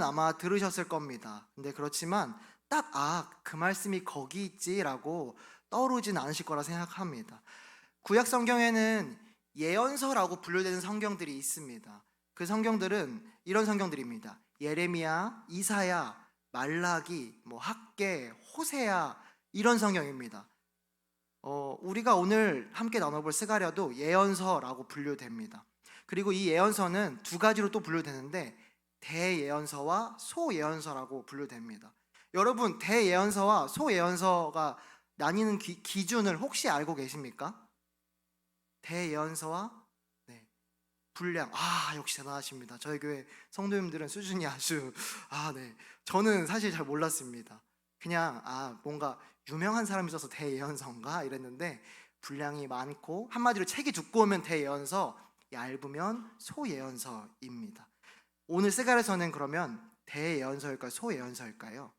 아마 들으셨을 겁니다. 근데 그렇지만 딱 아, 그 말씀이 거기 있지라고 떠오르진 않으실 거라 생각합니다. 구약 성경에는 예언서라고 분류되는 성경들이 있습니다. 그 성경들은 이런 성경들입니다. 예레미야, 이사야, 말라기, 뭐 학계, 호세야 이런 성경입니다. 어, 우리가 오늘 함께 나눠볼 스가랴도 예언서라고 분류됩니다. 그리고 이 예언서는 두 가지로 또 분류되는데 대예언서와 소예언서라고 분류됩니다. 여러분 대예언서와 소예언서가 나뉘는 기, 기준을 혹시 알고 계십니까? 대예언서와 네, 분량 아 역시 대단하십니다. 저희 교회 성도님들은 수준이 아주 아 네. 저는 사실 잘 몰랐습니다. 그냥 아 뭔가 유명한 사람이 있어서 대예언서인가 이랬는데 분량이 많고 한마디로 책이 두꺼우면 대예언서, 얇으면 소예언서입니다. 오늘 세갈에서는 그러면 대예언서일까요? 소예언서일까요?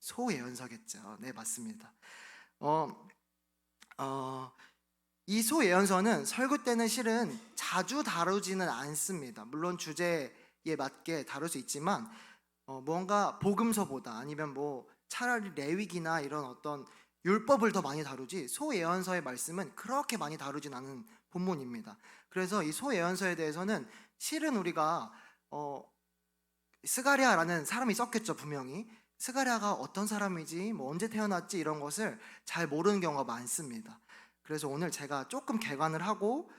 소예언서겠죠. 네 맞습니다. 어, 어, 이 소예언서는 설교 때는 실은 자주 다루지는 않습니다. 물론 주제에 맞게 다룰 수 있지만 어, 뭔가 복음서보다 아니면 뭐 차라리 레위기나 이런 어떤 율법을 더 많이 다루지 소예언서의 말씀은 그렇게 많이 다루진 않은 본문입니다. 그래서 이 소예언서에 대해서는 실은 우리가 어, 스가랴라는 사람이 썼겠죠 분명히 스가랴가 어떤 사람이지 뭐 언제 태어났지 이런 것을 잘 모르는 경우가 많습니다. 그래서 오늘 제가 조금 개관을 하고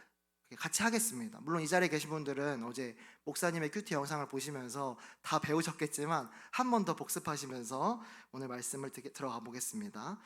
같이 하겠습니다. 물론 이 자리에 계신 분들은 어제 목사님의 큐티 영상을 보시면서 다 배우셨겠지만 한 번 더 복습하시면서 오늘 말씀을 들어가 보겠습니다.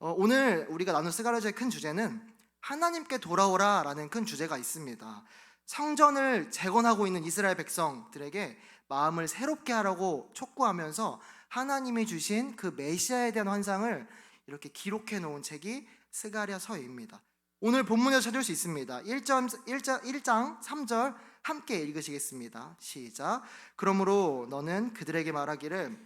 어, 오늘 우리가 나눌 스가랴의 큰 주제는 하나님께 돌아오라라는 큰 주제가 있습니다. 성전을 재건하고 있는 이스라엘 백성들에게 마음을 새롭게 하라고 촉구하면서 하나님이 주신 그 메시아에 대한 환상을 이렇게 기록해 놓은 책이 스가랴서입니다. 오늘 본문에서 찾을 수 있습니다. 1점, 1장, 1장 3절 함께 읽으시겠습니다. 시작. 그러므로 너는 그들에게 말하기를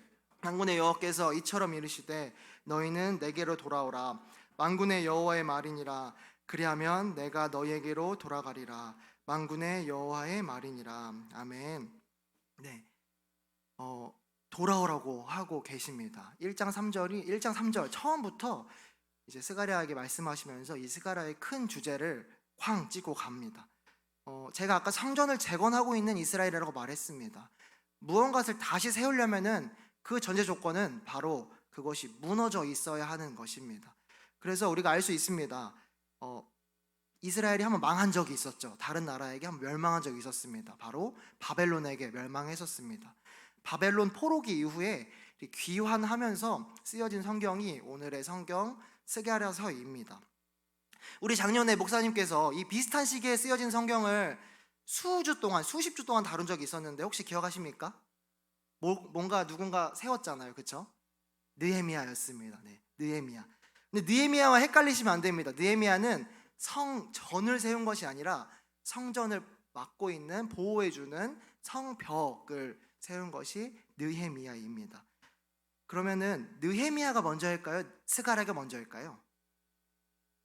만군의 여호와께서 이처럼 이르시되 너희는 내게로 돌아오라 만군의 여호와의 말이니라 그리하면 내가 너희에게로 돌아가리라 만군의 여호와의 말이니라 아멘. 네. 어, 돌아오라고 하고 계십니다. 1장 3절이 1장 3절 처음부터 이제 스가랴에게 말씀하시면서 이 스가랴의 큰 주제를 쾅 찍고 갑니다. 어, 제가 아까 성전을 재건하고 있는 이스라엘이라고 말했습니다. 무언가를 다시 세우려면은 그 전제 조건은 바로 그것이 무너져 있어야 하는 것입니다. 그래서 우리가 알 수 있습니다. 어, 이스라엘이 한번 망한 적이 있었죠. 다른 나라에게 한번 멸망한 적이 있었습니다. 바로 바벨론에게 멸망했었습니다. 바벨론 포로기 이후에 귀환하면서 쓰여진 성경이 오늘의 성경 스가랴서입니다. 우리 작년에 목사님께서 이 비슷한 시기에 쓰여진 성경을 수주 동안 수십 주 동안 다룬 적이 있었는데 혹시 기억하십니까? 뭐, 뭔가 누군가 세웠잖아요, 그렇죠? 느헤미야였습니다. 네, 느헤미야. 근데 느헤미야와 헷갈리시면 안 됩니다. 느헤미야는 성전을 세운 것이 아니라 성전을 막고 있는 보호해 주는 성벽을 세운 것이 느헤미야입니다. 그러면은 느헤미야가 먼저일까요? 스가랴가 먼저일까요?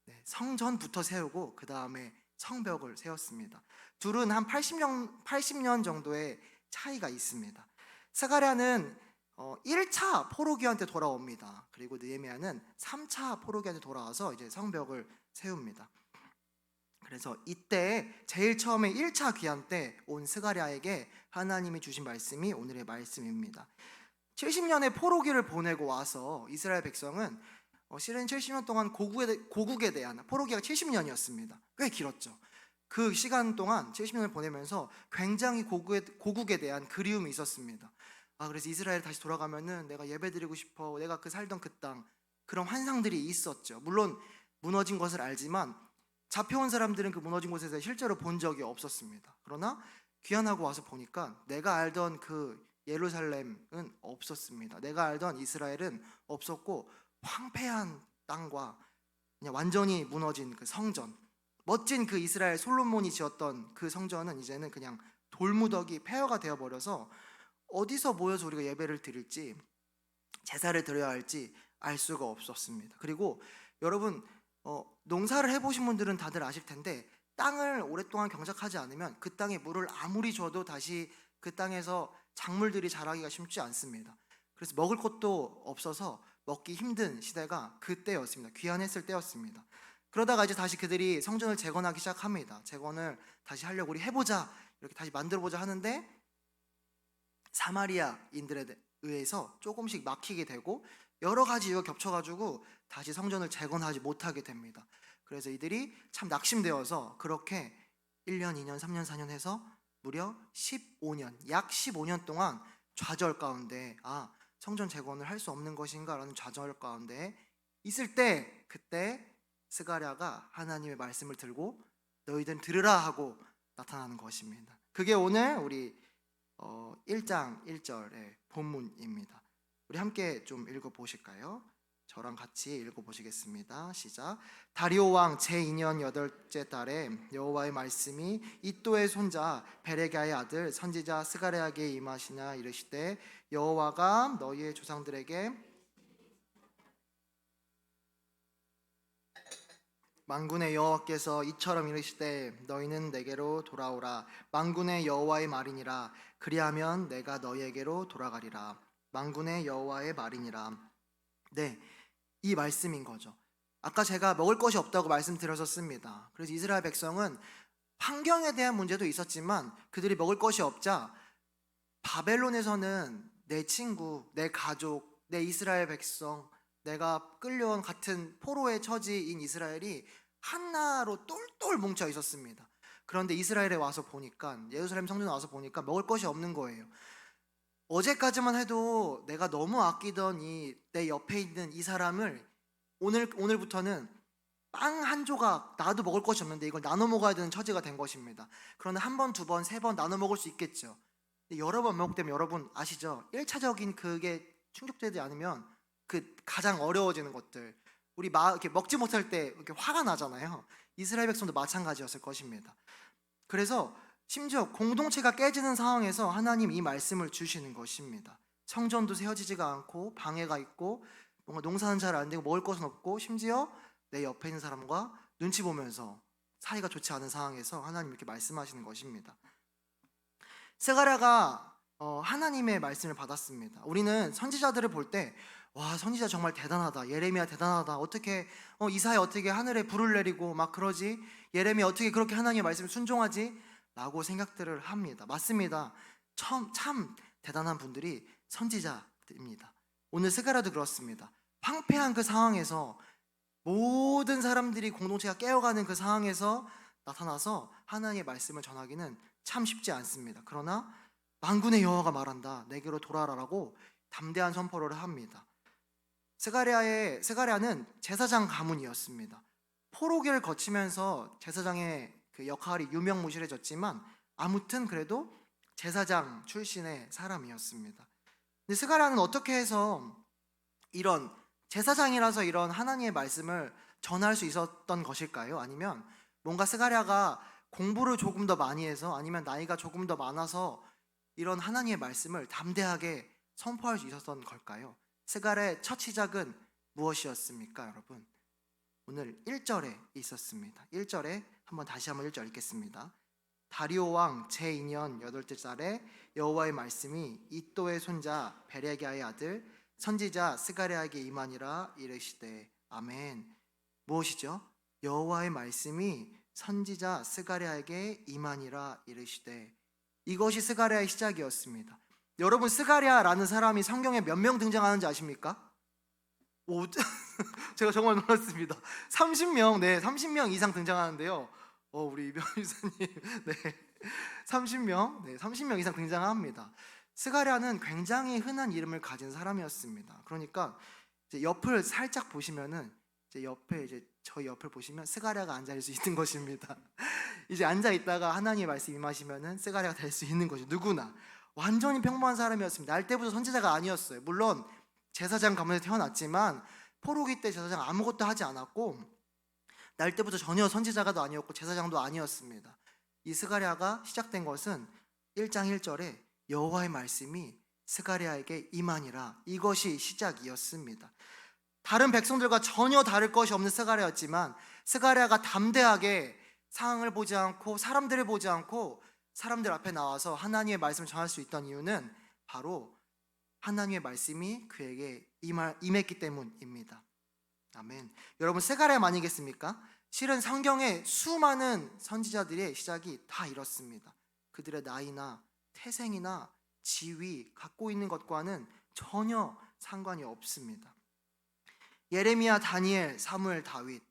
네, 성전부터 세우고 그 다음에 성벽을 세웠습니다. 둘은 한 80년 80년 정도의 차이가 있습니다. 스가랴는 어, 1차 포로기한테 돌아옵니다. 그리고 느헤미야는 3차 포로기한테 돌아와서 이제 성벽을 세웁니다. 그래서 이때 제일 처음에 1차 귀한 때온 스가랴에게 하나님이 주신 말씀이 오늘의 말씀입니다. 70년의 포로기를 보내고 와서 이스라엘 백성은 어, 실은 70년 동안 고국에, 고국에 대한 포로기가 70년이었습니다. 꽤 길었죠. 그 시간 동안 70년을 보내면서 굉장히 고국에, 고국에 대한 그리움이 있었습니다. 아 그래서 이스라엘 다시 돌아가면은 내가 예배드리고 싶어. 내가 그 살던 그 땅 그런 환상들이 있었죠. 물론 무너진 것을 알지만 잡혀온 사람들은 그 무너진 곳에서 실제로 본 적이 없었습니다. 그러나 귀환하고 와서 보니까 내가 알던 그 예루살렘은 없었습니다. 내가 알던 이스라엘은 없었고 황폐한 땅과 그냥 완전히 무너진 그 성전, 멋진 그 이스라엘 솔로몬이 지었던 그 성전은 이제는 그냥 돌무더기 폐허가 되어 버려서 어디서 모여서 우리가 예배를 드릴지 제사를 드려야 할지 알 수가 없었습니다. 그리고 여러분 어, 농사를 해보신 분들은 다들 아실 텐데 땅을 오랫동안 경작하지 않으면 그 땅에 물을 아무리 줘도 다시 그 땅에서 작물들이 자라기가 쉽지 않습니다. 그래서 먹을 것도 없어서 먹기 힘든 시대가 그때였습니다. 귀환했을 때였습니다. 그러다가 이제 다시 그들이 성전을 재건하기 시작합니다. 재건을 다시 하려고 우리 해보자 이렇게 다시 만들어보자 하는데 사마리아인들에 대- 의해서 조금씩 막히게 되고 여러 가지 이유가 겹쳐가지고 다시 성전을 재건하지 못하게 됩니다. 그래서 이들이 참 낙심되어서 그렇게 1년, 2년, 3년, 4년 해서 무려 15년, 약 15년 동안 좌절 가운데 아 성전 재건을 할 수 없는 것인가라는 좌절 가운데 있을 때 그때 스가랴가 하나님의 말씀을 들고 너희들은 들으라 하고 나타나는 것입니다. 그게 오늘 우리 어, 1장 1절의 본문입니다. 우리 함께 좀 읽어 보실까요? 저랑 같이 읽어 보시겠습니다. 시작. 다리오 왕 제2년 여덟째 달에 여호와의 말씀이 이또의 손자 베레가의 아들 선지자 스가랴에게 임하시나 이르시되 여호와가 너희의 조상들에게 만군의 여호와께서 이처럼 이르시되 너희는 내게로 돌아오라 만군의 여호와의 말이니라 그리하면 내가 너희에게로 돌아가리라 만군의 여호와의 말이니라 네, 이 말씀인 거죠. 아까 제가 먹을 것이 없다고 말씀드렸었습니다. 그래서 이스라엘 백성은 환경에 대한 문제도 있었지만 그들이 먹을 것이 없자 바벨론에서는 내 친구, 내 가족, 내 이스라엘 백성, 내가 끌려온 같은 포로의 처지인 이스라엘이 하나로 똘똘 뭉쳐 있었습니다. 그런데 이스라엘에 와서 보니까 예루살렘 성전에 와서 보니까 먹을 것이 없는 거예요. 어제까지만 해도 내가 너무 아끼던 이 내 옆에 있는 이 사람을 오늘 오늘부터는 빵 한 조각 나도 먹을 것이 없는데 이걸 나눠 먹어야 되는 처지가 된 것입니다. 그런데 한 번, 두 번, 세 번 나눠 먹을 수 있겠죠. 여러 번 때문에 여러분 아시죠? 1차적인 그게 충족되지 않으면 그 가장 어려워지는 것들 우리 마, 이렇게 먹지 못할 때 이렇게 화가 나잖아요. 이스라엘 백성도 마찬가지였을 것입니다. 그래서 심지어 공동체가 깨지는 상황에서 하나님 이 말씀을 주시는 것입니다. 성전도 세워지지가 않고 방해가 있고 뭔가 농사는 잘 안 되고 먹을 것은 없고 심지어 내 옆에 있는 사람과 눈치 보면서 사이가 좋지 않은 상황에서 하나님 이렇게 말씀하시는 것입니다. 세가랴가 어, 하나님의 말씀을 받았습니다. 우리는 선지자들을 볼 때 와 선지자 정말 대단하다. 예레미야 대단하다. 어떻게 어, 이사야 어떻게 하늘에 불을 내리고 막 그러지? 예레미야 어떻게 그렇게 하나님의 말씀을 순종하지? 라고 생각들을 합니다. 맞습니다. 참, 참 대단한 분들이 선지자입니다. 오늘 스가라도 그렇습니다. 황폐한 그 상황에서 모든 사람들이 공동체가 깨어가는 그 상황에서 나타나서 하나님의 말씀을 전하기는 참 쉽지 않습니다. 그러나 만군의 여호와가 말한다. 내게로 돌아라라고 담대한 선포를 합니다. 스가랴의 스가랴는 제사장 가문이었습니다. 포로기를 거치면서 제사장의 그 역할이 유명무실해졌지만 아무튼 그래도 제사장 출신의 사람이었습니다. 근데 스가랴는 어떻게 해서 이런 제사장이라서 이런 하나님의 말씀을 전할 수 있었던 것일까요? 아니면 뭔가 스가랴가 공부를 조금 더 많이 해서 아니면 나이가 조금 더 많아서 이런 하나님의 말씀을 담대하게 선포할 수 있었던 걸까요? 스가랴의 첫 시작은 무엇이었습니까, 여러분? 오늘 1절에 있었습니다. 1절에 한번 다시 한번 1절 읽겠습니다. 다리오 왕 제2년 여덟째 달에 여호와의 말씀이 이또의 손자 베레기야의 아들 선지자 스가랴에게 임하니라 이르시되 아멘. 무엇이죠? 여호와의 말씀이 선지자 스가랴에게 임하니라 이르시되 이것이 스가랴의 시작이었습니다. 여러분 스가랴라는 사람이 성경에 몇 명 등장하는지 아십니까? 오, 제가 정말 놀랐습니다. 30명, 네, 30명 이상 등장하는데요. 어, 우리 이병 유사님, 네, 30명, 네, 30명 이상 등장합니다. 스가랴는 굉장히 흔한 이름을 가진 사람이었습니다. 그러니까 옆을 살짝 보시면은 이제 옆에 이제 저희 옆을 보시면 스가랴가 앉아 있을 수 있는 것입니다. 이제 앉아 있다가 하나님의 말씀 임하시면은 스가랴가 될 수 있는 거죠. 누구나 완전히 평범한 사람이었습니다. 날 때부터 선지자가 아니었어요. 물론 제사장 가문에서 태어났지만 포로기 때 제사장 아무것도 하지 않았고 날 때부터 전혀 선지자가도 아니었고 제사장도 아니었습니다. 이 스가랴가 시작된 것은 1장 1절에 여호와의 말씀이 스가랴에게 임하니라 이것이 시작이었습니다. 다른 백성들과 전혀 다를 것이 없는 스가랴였지만 스가랴가 담대하게 상황을 보지 않고 사람들을 보지 않고 사람들 앞에 나와서 하나님의 말씀을 전할 수 있던 이유는 바로 하나님의 말씀이 그에게 임했기 때문입니다. 아멘. 여러분 세가랴 아니겠습니까? 실은 성경의 수많은 선지자들의 시작이 다 이렇습니다. 그들의 나이나 태생이나 지위, 갖고 있는 것과는 전혀 상관이 없습니다. 예레미야, 다니엘, 사무엘, 다윗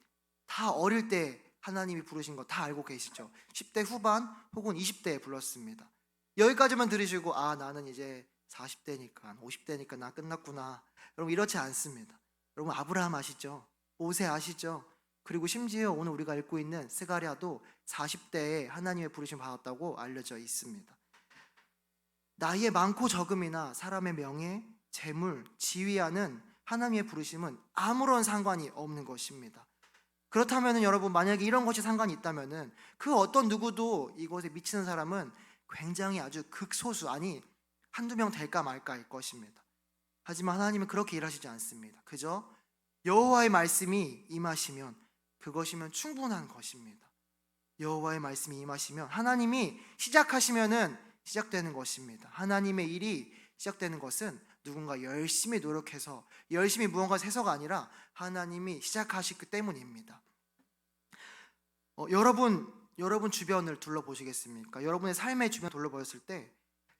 다 어릴 때 하나님이 부르신 거 다 알고 계시죠? 10대 후반 혹은 20대에 불렀습니다. 여기까지만 들으시고 아 나는 이제 40대니까 50대니까 나 끝났구나. 여러분 이렇지 않습니다. 여러분 아브라함 아시죠? 오세 아시죠? 그리고 심지어 오늘 우리가 읽고 있는 스가랴도 40대에 하나님의 부르심 받았다고 알려져 있습니다. 나이의 많고 적음이나 사람의 명예, 재물, 지위와는 하나님의 부르심은 아무런 상관이 없는 것입니다. 그렇다면 여러분 만약에 이런 것이 상관이 있다면은 그 어떤 누구도 이것에 미치는 사람은 굉장히 아주 극소수 아니 한두 명 될까 말까일 것입니다. 하지만 하나님은 그렇게 일하시지 않습니다. 그저 여호와의 말씀이 임하시면 그것이면 충분한 것입니다. 여호와의 말씀이 임하시면 하나님이 시작하시면은 시작되는 것입니다. 하나님의 일이 시작되는 것은 누군가 열심히 노력해서 열심히 무언가 해서가 아니라 하나님이 시작하시기 때문입니다. 어, 여러분 여러분 주변을 둘러보시겠습니까? 여러분의 삶의 주변 둘러보셨을 때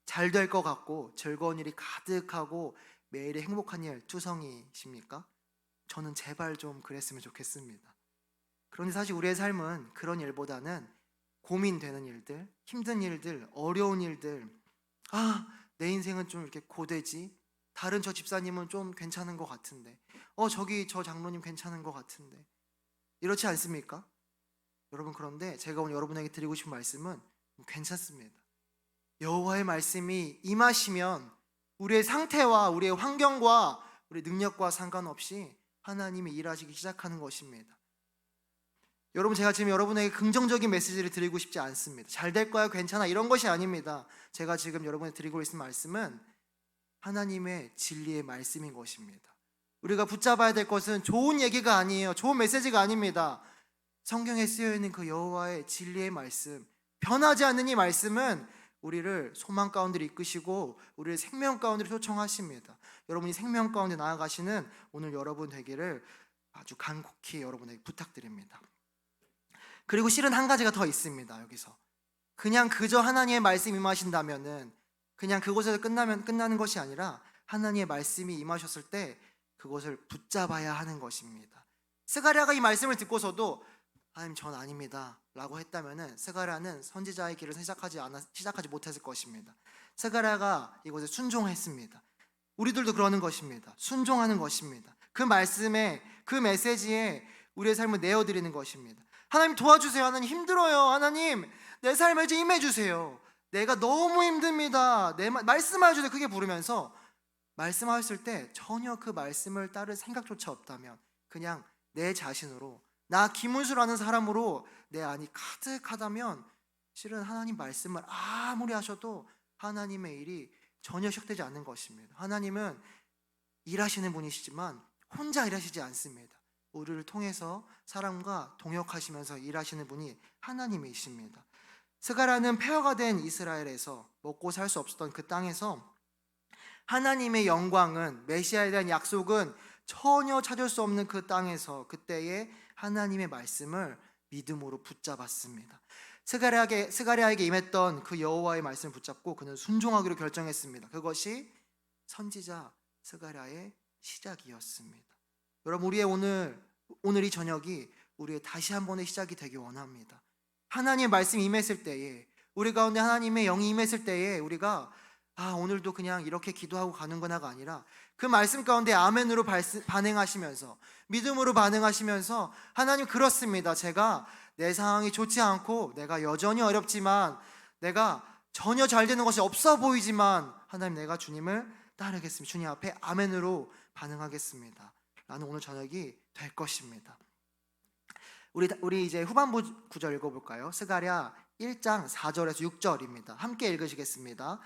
잘 될 것 같고 즐거운 일이 가득하고 매일의 행복한 일 투성이십니까? 저는 제발 좀 그랬으면 좋겠습니다. 그런데 사실 우리의 삶은 그런 일보다는 고민되는 일들, 힘든 일들, 어려운 일들, 아, 내 인생은 좀 이렇게 고되지? 다른 저 집사님은 좀 괜찮은 것 같은데, 어, 저기 저 장로님 괜찮은 것 같은데. 이렇지 않습니까? 여러분, 그런데 제가 오늘 여러분에게 드리고 싶은 말씀은 괜찮습니다. 여호와의 말씀이 임하시면 우리의 상태와 우리의 환경과 우리 능력과 상관없이 하나님이 일하시기 시작하는 것입니다. 여러분 제가 지금 여러분에게 긍정적인 메시지를 드리고 싶지 않습니다. 잘 될 거야, 괜찮아 이런 것이 아닙니다. 제가 지금 여러분에 드리고 있는 말씀은 하나님의 진리의 말씀인 것입니다. 우리가 붙잡아야 될 것은 좋은 얘기가 아니에요. 좋은 메시지가 아닙니다. 성경에 쓰여 있는 그 여호와의 진리의 말씀, 변하지 않는 이 말씀은 우리를 소망 가운데 이끄시고 우리를 생명 가운데 초청하십니다. 여러분이 생명 가운데 나아가시는 오늘 여러분 되기를 아주 간곡히 여러분에게 부탁드립니다. 그리고 실은 한 가지가 더 있습니다. 여기서 그냥 그저 하나님의 말씀 임하신다면은 그냥 그곳에서 끝나면 끝나는 것이 아니라 하나님의 말씀이 임하셨을 때 그것을 붙잡아야 하는 것입니다. 스가랴가 이 말씀을 듣고서도 하나님 전 아닙니다 라고 했다면은 스가랴는 선지자의 길을 시작하지 않아 시작하지 못했을 것입니다. 스가랴가 이곳에 순종했습니다. 우리들도 그러는 것입니다. 순종하는 것입니다. 그 말씀에 그 메시지에 우리의 삶을 내어 드리는 것입니다. 하나님 도와주세요. 하나님 힘들어요. 하나님 내 삶에 좀 임해 주세요. 내가 너무 힘듭니다. 내 말- 말씀하여 주세요. 크게 부르면서 말씀하셨을 때 전혀 그 말씀을 따를 생각조차 없다면 그냥 내 자신으로 나 김은수라는 사람으로 내 안이 가득하다면 실은 하나님 말씀을 아무리 하셔도 하나님의 일이 전혀 시작되지 않는 것입니다. 하나님은 일하시는 분이시지만 혼자 일하시지 않습니다. 우리를 통해서 사람과 동역하시면서 일하시는 분이 하나님이십니다. 스가라는 폐허가 된 이스라엘에서 먹고 살 수 없었던 그 땅에서 하나님의 영광은 메시아에 대한 약속은 전혀 찾을 수 없는 그 땅에서 그때에 하나님의 말씀을 믿음으로 붙잡았습니다. 스가랴에게 스가랴에게 임했던 그 여호와의 말씀을 붙잡고 그는 순종하기로 결정했습니다. 그것이 선지자 스가랴의 시작이었습니다. 여러분 우리의 오늘 오늘 이 저녁이 우리의 다시 한 번의 시작이 되기 원합니다. 하나님의 말씀이 임했을 때에 우리 가운데 하나님의 영이 임했을 때에 우리가 아 오늘도 그냥 이렇게 기도하고 가는구나가 아니라 그 말씀 가운데 아멘으로 반응하시면서 믿음으로 반응하시면서 하나님 그렇습니다. 제가 내 상황이 좋지 않고 내가 여전히 어렵지만 내가 전혀 잘 되는 것이 없어 보이지만 하나님 내가 주님을 따르겠습니다. 주님 앞에 아멘으로 반응하겠습니다. 라는 오늘 저녁이 될 것입니다. 우리 우리 이제 후반부 구절 읽어 볼까요? 스가랴 1장 4절에서 6절입니다. 함께 읽으시겠습니다.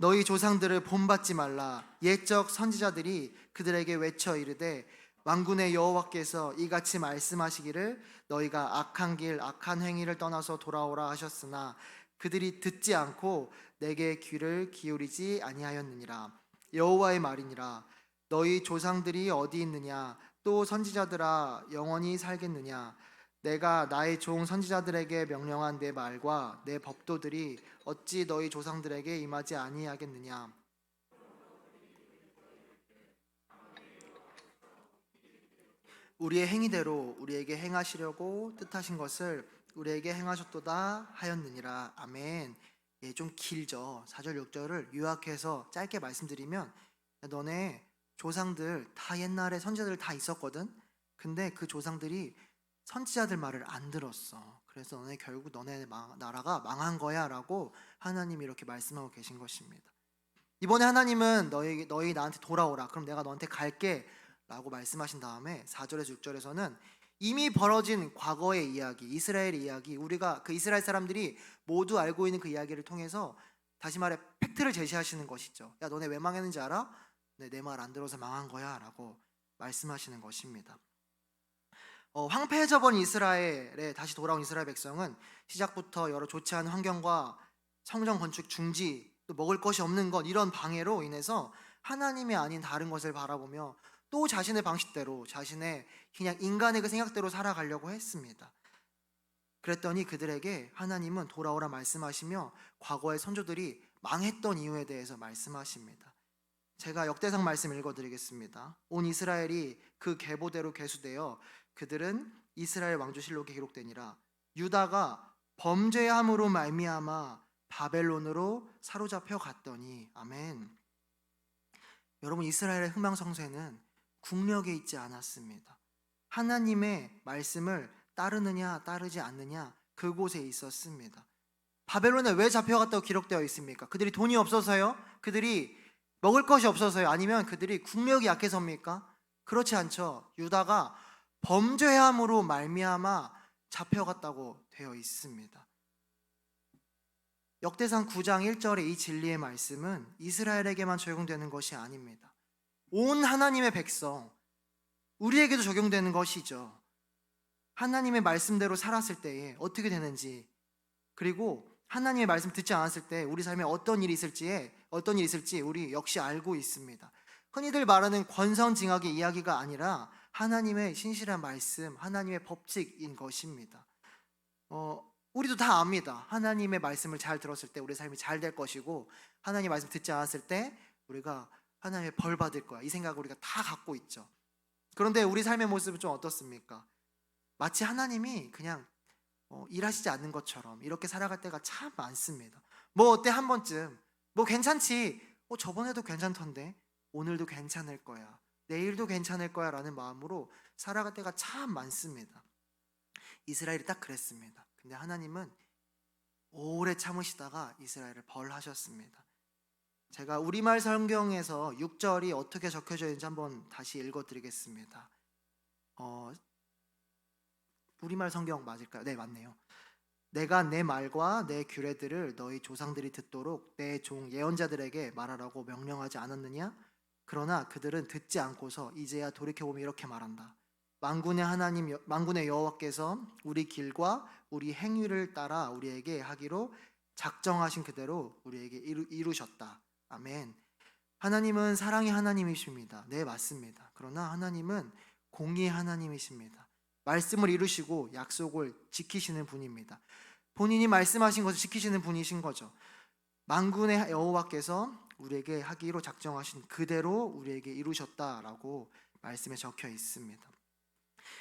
너희 조상들을 본받지 말라. 옛적 선지자들이 그들에게 외쳐 이르되 왕군의 여호와께서 이같이 말씀하시기를 너희가 악한 길 악한 행위를 떠나서 돌아오라 하셨으나 그들이 듣지 않고 내게 귀를 기울이지 아니하였느니라. 여호와의 말이니라. 너희 조상들이 어디 있느냐? 또 선지자들아 영원히 살겠느냐 내가 나의 종 선지자들에게 명령한 내 말과 내 법도들이 어찌 너희 조상들에게 임하지 아니하겠느냐 우리의 행위대로 우리에게 행하시려고 뜻하신 것을 우리에게 행하셨도다 하였느니라 아멘. 예, 좀 길죠. 4절 6절을 요약해서 짧게 말씀드리면 야, 너네 조상들 다 옛날에 선지자들 다 있었거든. 근데 그 조상들이 선지자들 말을 안 들었어. 그래서 너네 결국 너네 망- 나라가 망한 거야라고 하나님이 이렇게 말씀하고 계신 것입니다. 이번에 하나님은 너희 너희 나한테 돌아오라. 그럼 내가 너한테 갈게라고 말씀하신 다음에 4절에서 6절에서는 이미 벌어진 과거의 이야기, 이스라엘의 이야기, 우리가 그 이스라엘 사람들이 모두 알고 있는 그 이야기를 통해서 다시 말해 팩트를 제시하시는 것이죠. 야, 너네 왜 망했는지 알아? 네, 내말 안 들어서 망한 거야라고 말씀하시는 것입니다. 어, 황폐해져 버린 이스라엘에 다시 돌아온 이스라엘 백성은 시작부터 여러 좋지 않은 환경과 성전 건축 중지, 또 먹을 것이 없는 것 이런 방해로 인해서 하나님이 아닌 다른 것을 바라보며 또 자신의 방식대로 자신의 그냥 인간의 그 생각대로 살아가려고 했습니다. 그랬더니 그들에게 하나님은 돌아오라 말씀하시며 과거의 선조들이 망했던 이유에 대해서 말씀하십니다. 제가 역대상 말씀 읽어드리겠습니다. 온 이스라엘이 그 계보대로 계수되어 그들은 이스라엘 왕조실록에 기록되니라. 유다가 범죄함으로 말미암아 바벨론으로 사로잡혀 갔더니 아멘. 여러분 이스라엘의 흥망성쇠는 국력에 있지 않았습니다. 하나님의 말씀을 따르느냐 따르지 않느냐 그곳에 있었습니다. 바벨론에 왜 잡혀갔다고 기록되어 있습니까? 그들이 돈이 없어서요? 그들이 먹을 것이 없어서요? 아니면 그들이 국력이 약해서입니까? 그렇지 않죠. 유다가 범죄함으로 말미암아 잡혀갔다고 되어 있습니다. 역대상 9장 1절의 이 진리의 말씀은 이스라엘에게만 적용되는 것이 아닙니다. 온 하나님의 백성, 우리에게도 적용되는 것이죠. 하나님의 말씀대로 살았을 때에 어떻게 되는지, 그리고 하나님의 말씀 듣지 않았을 때 우리 삶에 어떤 일이 있을지에 어떤 일이 있을지 우리 역시 알고 있습니다. 흔히들 말하는 권선징악의 이야기가 아니라 하나님의 신실한 말씀, 하나님의 법칙인 것입니다. 어, 우리도 다 압니다. 하나님의 말씀을 잘 들었을 때 우리 삶이 잘 될 것이고 하나님의 말씀 듣지 않았을 때 우리가 하나님의 벌 받을 거야. 이 생각을 우리가 다 갖고 있죠. 그런데 우리 삶의 모습은 좀 어떻습니까? 마치 하나님이 그냥 어, 일하시지 않는 것처럼 이렇게 살아갈 때가 참 많습니다. 뭐 어때 한 번쯤 뭐 괜찮지. 어, 저번에도 괜찮던데 오늘도 괜찮을 거야. 내일도 괜찮을 거야 라는 마음으로 살아갈 때가 참 많습니다. 이스라엘이 딱 그랬습니다. 근데 하나님은 오래 참으시다가 이스라엘을 벌하셨습니다. 제가 우리말 성경에서 6절이 어떻게 적혀져 있는지 한번 다시 읽어드리겠습니다. 어, 우리말 성경 맞을까요? 네, 맞네요. 내가 내 말과 내 규례들을 너희 조상들이 듣도록 내 종 예언자들에게 말하라고 명령하지 않았느냐? 그러나 그들은 듣지 않고서 이제야 돌이켜 보면 이렇게 말한다. 만군의 하나님 여- 만군의 여호와께서 우리 길과 우리 행위를 따라 우리에게 하기로 작정하신 그대로 우리에게 이루, 이루 셨다. 아멘. 하나님은 사랑의 하나님이십니다. 네, 맞습니다. 그러나 하나님은 공의의 하나님이십니다. 말씀을 이루시고 약속을 지키시는 분입니다. 본인이 말씀하신 것을 지키시는 분이신 거죠. 만군의 여호와께서 우리에게 하기로 작정하신 그대로 우리에게 이루셨다라고 말씀에 적혀 있습니다.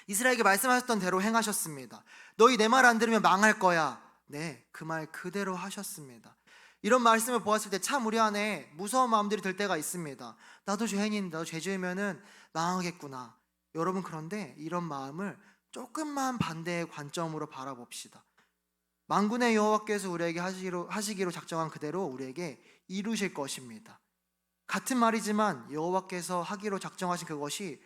이스라엘에게 말씀하셨던 대로 행하셨습니다. 너희 내 말 안 들으면 망할 거야. 네, 그 말 그대로 하셨습니다. 이런 말씀을 보았을 때 참 우리 안에 무서운 마음들이 들 때가 있습니다. 나도 죄인인데 나도 죄 지으면은 망하겠구나. 여러분 그런데 이런 마음을 조금만 반대의 관점으로 바라봅시다. 만군의 여호와께서 우리에게 하시기로, 하시기로 작정한 그대로 우리에게 이루실 것입니다. 같은 말이지만 여호와께서 하기로 작정하신 그것이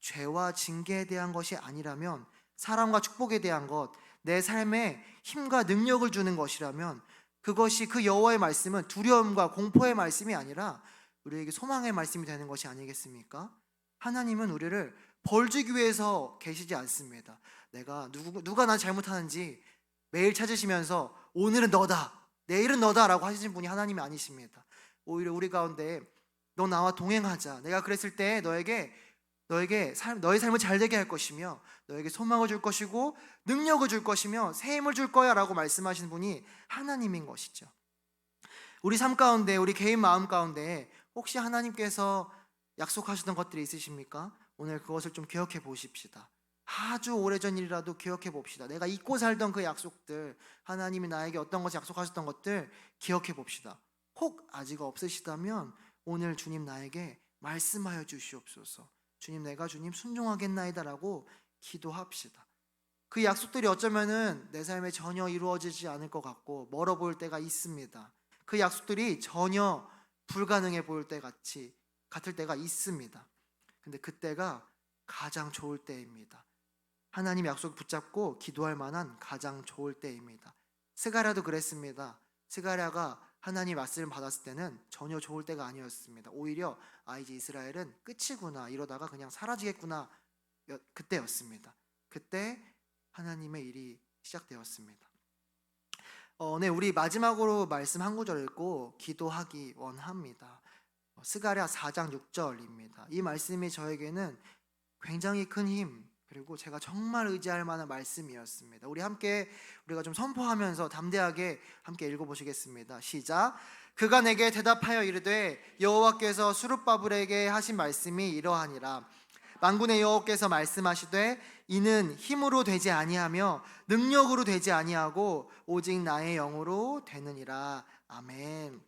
죄와 징계에 대한 것이 아니라면 사랑과 축복에 대한 것, 내 삶에 힘과 능력을 주는 것이라면 그것이 그 여호와의 말씀은 두려움과 공포의 말씀이 아니라 우리에게 소망의 말씀이 되는 것이 아니겠습니까? 하나님은 우리를 벌 주기 위해서 계시지 않습니다. 내가 누구, 누가 난 잘못하는지 매일 찾으시면서 오늘은 너다. 내일은 너다라고 하시는 분이 하나님이 아니십니다. 오히려 우리 가운데 너 나와 동행하자. 내가 그랬을 때 너에게 너에게 삶, 너의 삶을 잘 되게 할 것이며 너에게 소망을 줄 것이고 능력을 줄 것이며 새 힘을 줄 거야라고 말씀하시는 분이 하나님인 것이죠. 우리 삶 가운데 우리 개인 마음 가운데 혹시 하나님께서 약속하셨던 것들이 있으십니까? 오늘 그것을 좀 기억해 보십시다. 아주 오래전 일이라도 기억해 봅시다. 내가 잊고 살던 그 약속들, 하나님이 나에게 어떤 것을 약속하셨던 것들 기억해 봅시다. 혹 아직 없으시다면 오늘 주님 나에게 말씀하여 주시옵소서. 주님 내가 주님 순종하겠나이다라고 기도합시다. 그 약속들이 어쩌면은 내 삶에 전혀 이루어지지 않을 것 같고 멀어 보일 때가 있습니다. 그 약속들이 전혀 불가능해 보일 때 같이 같을 때가 있습니다. 근데 그때가 가장 좋을 때입니다. 하나님 약속 붙잡고 기도할 만한 가장 좋을 때입니다. 스가랴도 그랬습니다. 스가랴가 하나님 말씀을 받았을 때는 전혀 좋을 때가 아니었습니다. 오히려 아 이제 이스라엘은 끝이구나 이러다가 그냥 사라지겠구나 여- 그때였습니다. 그때 하나님의 일이 시작되었습니다. 어, 네, 우리 마지막으로 말씀 한 구절 읽고 기도하기 원합니다. 어, 스가랴 4장 6절입니다. 이 말씀이 저에게는 굉장히 큰 힘, 그리고 제가 정말 의지할 만한 말씀이었습니다. 우리 함께 우리가 좀 선포하면서 담대하게 함께 읽어보시겠습니다. 시작. 그가 내게 대답하여 이르되 여호와께서 수룹바블에게 하신 말씀이 이러하니라. 만군의 여호와께서 말씀하시되 이는 힘으로 되지 아니하며 능력으로 되지 아니하고 오직 나의 영으로 되느니라. 아멘.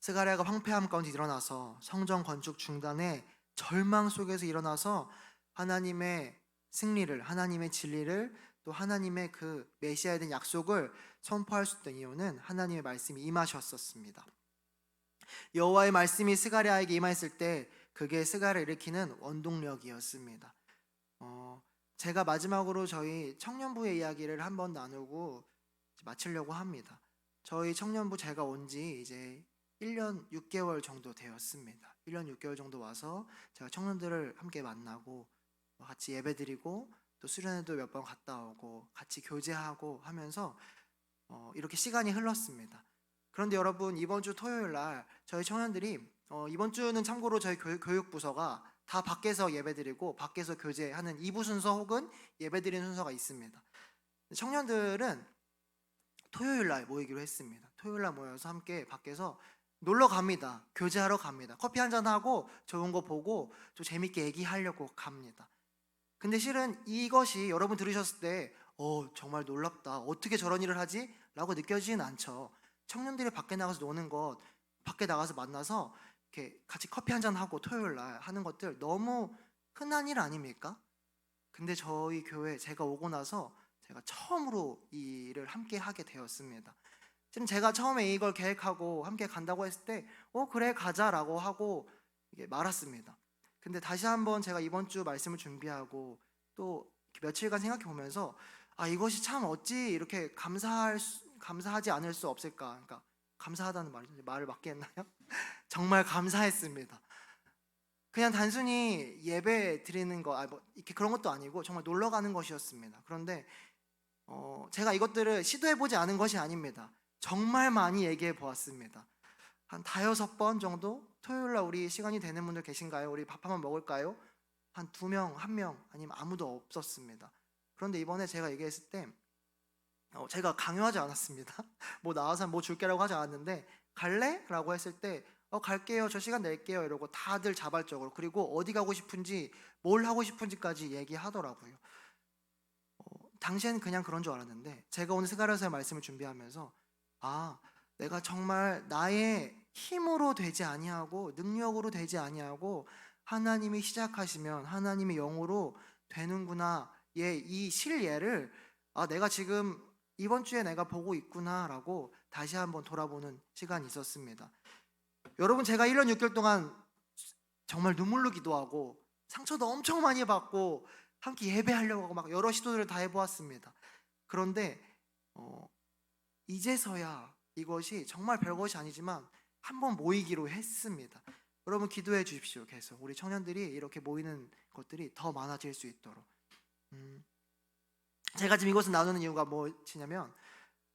스가랴가 황폐함 가운데 일어나서 성전 건축 중단에 절망 속에서 일어나서 하나님의 승리를 하나님의 진리를 또 하나님의 그 메시아에 대한 약속을 선포할 수 있던 이유는 하나님의 말씀이 임하셨었습니다. 여호와의 말씀이 스가랴에게 임했을 때 그게 스가랴를 일으키는 원동력이었습니다. 어, 제가 마지막으로 저희 청년부의 이야기를 한번 나누고 마치려고 합니다. 저희 청년부 제가 온 지 이제 1년 6개월 정도 되었습니다. 1년 6개월 정도 와서 제가 청년들을 함께 만나고 같이 예배드리고 또 수련회도 몇 번 갔다 오고 같이 교제하고 하면서 어, 이렇게 시간이 흘렀습니다. 그런데 여러분 이번 주 토요일 날 저희 청년들이 어, 이번 주는 참고로 저희 교육, 교육 부서가 다 밖에서 예배드리고 밖에서 교제하는 2부 순서 혹은 예배드리는 순서가 있습니다. 청년들은 토요일 날 모이기로 했습니다. 토요일 날 모여서 함께 밖에서 놀러 갑니다. 교제하러 갑니다. 커피 한 잔 하고 좋은 거 보고 또 재밌게 얘기하려고 갑니다. 근데 실은 이것이 여러분 들으셨을 때, 어, 정말 놀랍다. 어떻게 저런 일을 하지? 라고 느껴지진 않죠. 청년들이 밖에 나가서 노는 것, 밖에 나가서 만나서 이렇게 같이 커피 한 잔 하고 토요일 날 하는 것들 너무 흔한 일 아닙니까? 근데 저희 교회 제가 오고 나서 제가 처음으로 이 일을 함께 하게 되었습니다. 지금 제가 처음에 이걸 계획하고 함께 간다고 했을 때, 어, 그래, 가자라고 하고 말았습니다. 근데 다시 한번 제가 이번 주 말씀을 준비하고 또 며칠간 생각해 보면서 아, 이것이 참 어찌 이렇게 감사할 수- 감사하지 않을 수 없을까? 그러니까 감사하다는 말이 말을 맞게 했나요? 정말 감사했습니다. 그냥 단순히 예배 드리는 거, 아, 뭐 이렇게 그런 것도 아니고 정말 놀러 가는 것이었습니다. 그런데 어, 제가 이것들을 시도해 보지 않은 것이 아닙니다. 정말 많이 얘기해 보았습니다. 한 다여섯 번 정도 토요일 날 우리 시간이 되는 분들 계신가요? 우리 밥 한번 먹을까요? 한 두 명, 한 명, 아니면 아무도 없었습니다. 그런데 이번에 제가 얘기했을 때 어, 제가 강요하지 않았습니다. 뭐 나와서 뭐 줄게라고 하지 않았는데 갈래? 라고 했을 때 어, 갈게요. 저 시간 낼게요. 이러고 다들 자발적으로 그리고 어디 가고 싶은지 뭘 하고 싶은지까지 얘기하더라고요. 어, 당시에는 그냥 그런 줄 알았는데 제가 오늘 스가랴서의 말씀을 준비하면서 아 내가 정말 나의 힘으로 되지 아니하고 능력으로 되지 아니하고 하나님이 시작하시면 하나님의 영으로 되는구나. 예, 이 실예를 아 내가 지금 이번 주에 내가 보고 있구나라고 다시 한번 돌아보는 시간이 있었습니다. 여러분 제가 1년 6개월 동안 정말 눈물로 기도하고 상처도 엄청 많이 받고 함께 예배하려고 하고 막 여러 시도들을 다 해보았습니다. 그런데 어, 이제서야 이것이 정말 별것이 아니지만 한번 모이기로 했습니다. 여러분 기도해 주십시오. 계속 우리 청년들이 이렇게 모이는 것들이 더 많아질 수 있도록. 음, 제가 지금 이것을 나누는 이유가 무엇이냐면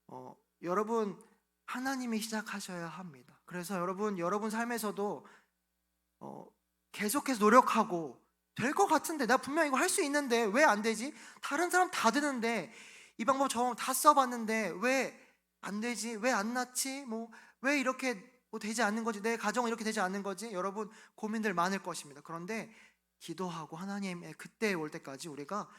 어, 여러분 하나님이 시작하셔야 합니다. 그래서 여러분 여러분 삶에서도 어, 계속해서 노력하고 될 것 같은데 나 분명 이거 할 수 있는데 왜 안 되지? 다른 사람 다 되는데 이 방법 저다 써봤는데 왜 안 되지? 왜 안 낫지? 뭐 왜 이렇게 뭐 되지 않는 거지? 내 가정은 이렇게 되지 않는 거지? 여러분 고민들 많을 것입니다. 그런데 기도하고 하나님의 그때 올 때까지 우리가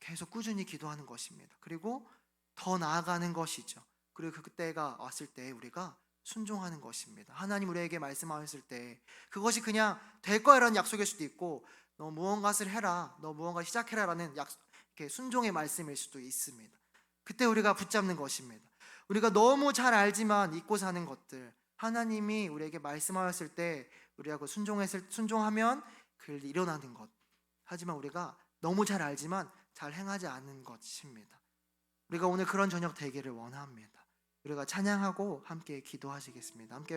계속 꾸준히 기도하는 것입니다. 그리고 더 나아가는 것이죠. 그리고 그때가 왔을 때 우리가 순종하는 것입니다. 하나님 우리에게 말씀하셨을 때 그것이 그냥 될 거야라는 약속일 수도 있고 너 무언가를 해라, 너 무언가 시작해라라는 약 이렇게 순종의 말씀일 수도 있습니다. 그때 우리가 붙잡는 것입니다. 우리가 너무 잘 알지만 잊고 사는 것들 하나님이 우리에게 말씀하셨을 때 우리가 그 순종했을 순종하면 그 일이 일어나는 것. 하지만 우리가 너무 잘 알지만 잘 행하지 않는 것입니다. 우리가 오늘 그런 저녁 되기를 원합니다. 우리가 찬양하고 함께 기도하시겠습니다. 함께